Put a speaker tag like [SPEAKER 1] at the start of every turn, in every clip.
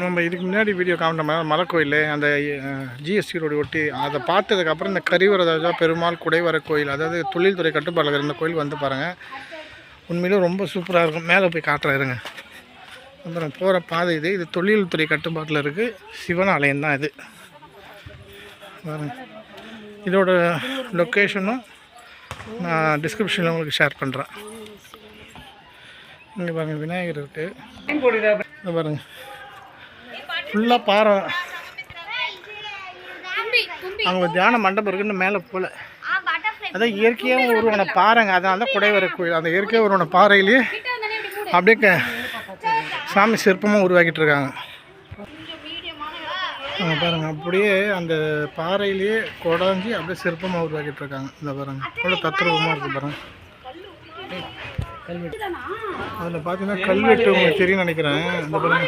[SPEAKER 1] நம்ம இதுக்கு முன்னாடி வீடியோ காமிட்டோம் மலை கோயில் அந்த ஜிஎஸ்டி ரோடு ஒட்டி அதை பார்த்ததுக்கப்புறம் இந்த கரிவரதா பெருமாள் குடைவர கோயில் அதாவது தொழில்துறை கட்டுப்பாட்டில் இருந்த கோயில் வந்து பாருங்கள் உண்மையிலே ரொம்ப சூப்பராக இருக்கும். மேலே போய் காட்டுறேன் இருங்க. அப்புறம் போகிற பாதை இது. இது தொழில்துறை கட்டுப்பாட்டில் இருக்குது சிவன் ஆலயம் தான் இது. பாருங்கள் இதோட லொக்கேஷனும் நான் டிஸ்கிரிப்ஷனில் உங்களுக்கு ஷேர் பண்ணுறேன் இங்கே பாருங்கள் விநாயகர் இருக்குது பாருங்கள் ஃபுல்லாக பாறை. அங்கே தியான மண்டபம் இருக்குன்னு மேலே போகல அதான் இயற்கையாக உருவான பாறைங்க அதனால தான் குடைவர கோயில். அந்த இயற்கையாக உருவான பாறையிலேயே அப்படியே சாமி சிற்பமாக உருவாக்கிட்டு இருக்காங்க. அங்க பாருங்க அப்படியே அந்த பாறையிலேயே குடஞ்சி அப்படியே சிற்பமாக உருவாக்கிட்டு இருக்காங்க. இந்த பாருங்க அவ்வளோ தத்ரூபமாக இருக்குது பாருங்க. அதில் பார்த்தீங்கன்னா கல்வெட்டு உங்களுக்கு தெரியும் நினைக்கிறேன். இந்த பாருங்க.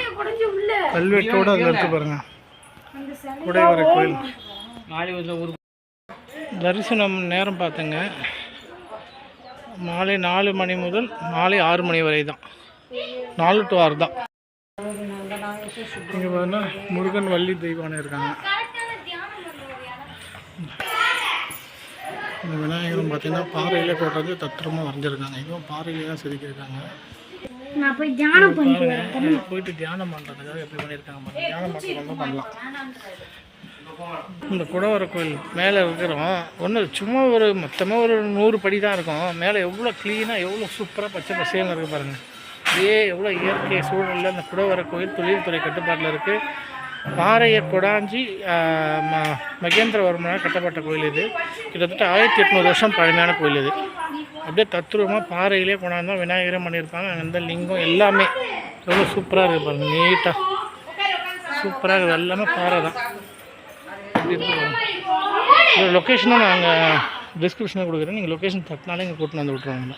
[SPEAKER 1] கல்வெட்டோட அதில் இருக்கு பாருங்க. குடைவரை கோயில். தரிசனம் நேரம் பார்த்துங்க மாலை நாலு மணி முதல் மாலை ஆறு மணி வரை தான். நாலு டு ஆறு தான். இங்கே பார்த்தீங்கன்னா முருகன் வள்ளி தெய்வானை இருக்காங்க. இந்த விநாயகரும் பார்த்தீங்கன்னா பாறையில் போடுறது தத்திரமாக வரைஞ்சிருக்காங்க. இதுவும் பாறையிலே தான் செதுக்கியிருக்காங்க.
[SPEAKER 2] நான் போய் தியானம்
[SPEAKER 1] போயிட்டு தியானம் பண்ணுறதுக்காக எப்படி பண்ணியிருக்காங்க. தியானம் பண்ணுறவங்க பண்ணலாம் இந்த குடவர கோயில் மேலே இருக்கிறோம். ஒன்று சும்மா ஒரு மொத்தமாக ஒரு நூறு படி தான் இருக்கும். மேலே எவ்வளோ க்ளீனாக எவ்வளோ சூப்பராக பச்சை பசேல்னு இருக்குது பாருங்கள் இதே எவ்வளோ இயற்கை சூழலில் இந்த குடவர கோயில் தொழில்துறை கட்டுப்பாட்டில் இருக்குது பாறையர் கொடாஞ்சி ம- மகேந்திரவர்மனால் கட்டப்பட்ட கோயில் இது. கிட்டத்தட்ட ஆயிரத்தி எட்நூறு வருஷம் பழமையான கோயில் இது. அப்படியே தத்ரூபமாக பாறையிலே கொண்டாந்து விநாயகரம் பண்ணியிருப்பாங்க. அந்த லிங்கம் எல்லாமே. ரொம்ப சூப்பராக இருக்குது பாருங்க நீட்டாக சூப்பராக இருக்குது எல்லாமே பாறை தான். இதோட லொக்கேஷனும் நாங்கள் டிஸ்கிரிப்ஷனில் கொடுக்குறேன். நீங்கள் லொக்கேஷன் தட்டினாலே இங்கே கூட்டின்னு வந்து விட்ருவாங்க